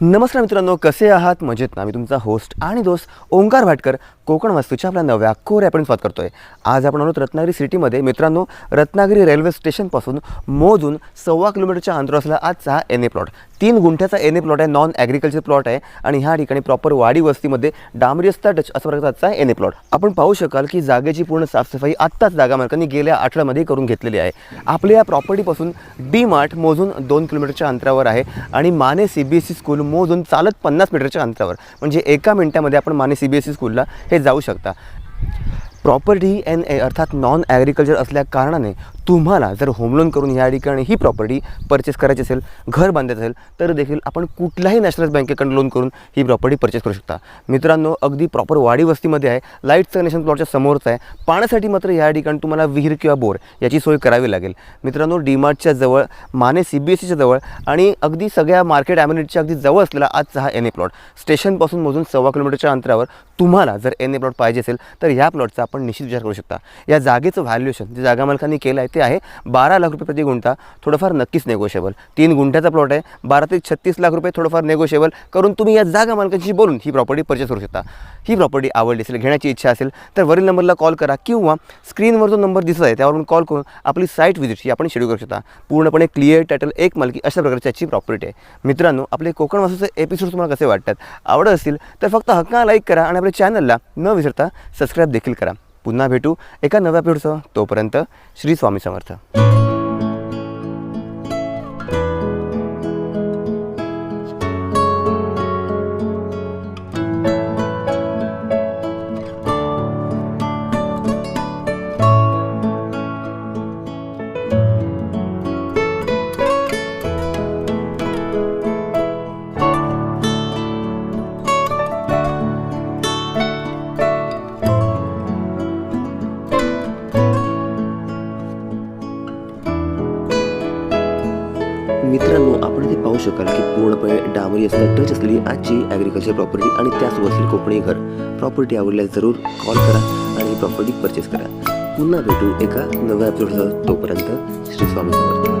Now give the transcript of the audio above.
नमस्कार मित्रांनो कसे आहात? मजेत ना? मी तुमचा होस्ट आणि दोस्त ओंकार भाटकर. कोकण वास्तूच्या आपल्या नव्या कोर आपण स्वागत करतोय. आज आपण आलो रत्नागिरी सिटीमध्ये. मित्रांनो रत्नागिरी रेल्वे स्टेशनपासून मोजून सव्वा किलोमीटरच्या अंतरावर असला आजचा हा एन ए प्लॉट. तीन गुंठ्याचा एन ए प्लॉट आहे नॉन ॲग्रिकल्चर प्लॉट आहे आणि ह्या ठिकाणी प्रॉपर वाडी वस्तीमध्ये डांबरीस्ता टच असा प्रकारचा आजचा एन ए प्लॉट. आपण पाहू शकाल की जागेची पूर्ण साफसफाई आत्ताच जागा मालकांनी गेल्या आठवड्यामध्ये करून घेतलेली आहे. आपल्या या प्रॉपर्टीपासून डी मार्ट मोजून दोन किलोमीटरच्या अंतरावर आहे आणि Mane C B S C school मोजून चालत पन्नास मीटरच्या अंतरावर. म्हणजे एका मिनिटामध्ये आपण Mane C B S C स्कूलला हे जाऊ शकता. प्रॉपर्टी एन ए अर्थात नॉन ॲग्रिकल्चर असल्या कारणाने तुम्हाला जर होम लोन करून या ठिकाणी ही प्रॉपर्टी परचेस करायची असेल घर बांधायचं असेल तर देखील आपण कुठल्याही नॅशनल बँकेकडून लोन करून ही प्रॉपर्टी परचेस करू शकता. मित्रांनो अगदी प्रॉपर वाडी वस्तीमध्ये आहे लाईटचं कनेक्शन प्लॉटच्या समोरच आहे. पाण्यासाठी मात्र या ठिकाणी तुम्हाला विहीर किंवा बोर याची सोय करावी लागेल. मित्रांनो डीमार्टच्या जवळ माने सी बी एस सीच्या जवळ आणि अगदी सगळ्या मार्केट ॲम्युनिटीच्या अगदी जवळ असलेला आजचा हा एन ए प्लॉट स्टेशनपासून मोजून सव्वा किलोमीटरच्या अंतरावर तुम्हाला जर एन ए प्लॉट पाहिजे असेल तर ह्या प्लॉटचा आपण निश्चित विचार करू शकता. या जागेचं व्हॅल्युएशन जे जागा मालकांनी केलं आहे ते आहे बारा लाख रुपये प्रति गुंठा थोडंफार नक्कीच नेगोशिएबल तीन गुंठ्याचा प्लॉट आहे बारा ते छत्तीस लाख रुपये थोडंफार नेगोशिएबल करून तुम्ही या जागा मालकांशी बोलून ही प्रॉपर्टी परचेस करू शकता. ही प्रॉपर्टी आवडली असेल घेण्याची इच्छा असेल तर वरील नंबरला कॉल करा किंवा स्क्रीनवर जो नंबर दिसत आहे त्यावरून कॉल करून आपली साईट व्हिजिट ही आपण शेड्यूल करू शकता. पूर्णपणे क्लिअर टायटल एक मालकी अशा प्रकारची याची प्रॉपर्टी आहे. मित्रांनो आपले कोकण वासूचे एपिसोड तुम्हाला कसे वाटतात? आवडत असतील तर फक्त हक्का लाईक करा आणि आपल्या चॅनलला न विसरता सबस्क्राईब देखील करा. पुन्हा भेटू एका नव्या एपिसोडसह तोपर्यंत श्री स्वामी समर्थ. मित्रांनो आपण इथे पाहू शकाल की पूर्णपणे डांबरी असल्या टच असलेली आजची ॲग्रिकल्चर प्रॉपर्टी आणि त्यासोबत असलेली कोकणी घर. प्रॉपर्टी आवडल्यास जरूर कॉल करा आणि ही प्रॉपर्टी परचेस करा. पुन्हा भेटू एका नव्या एपिसोडसह तोपर्यंत श्री स्वामी समर्थ.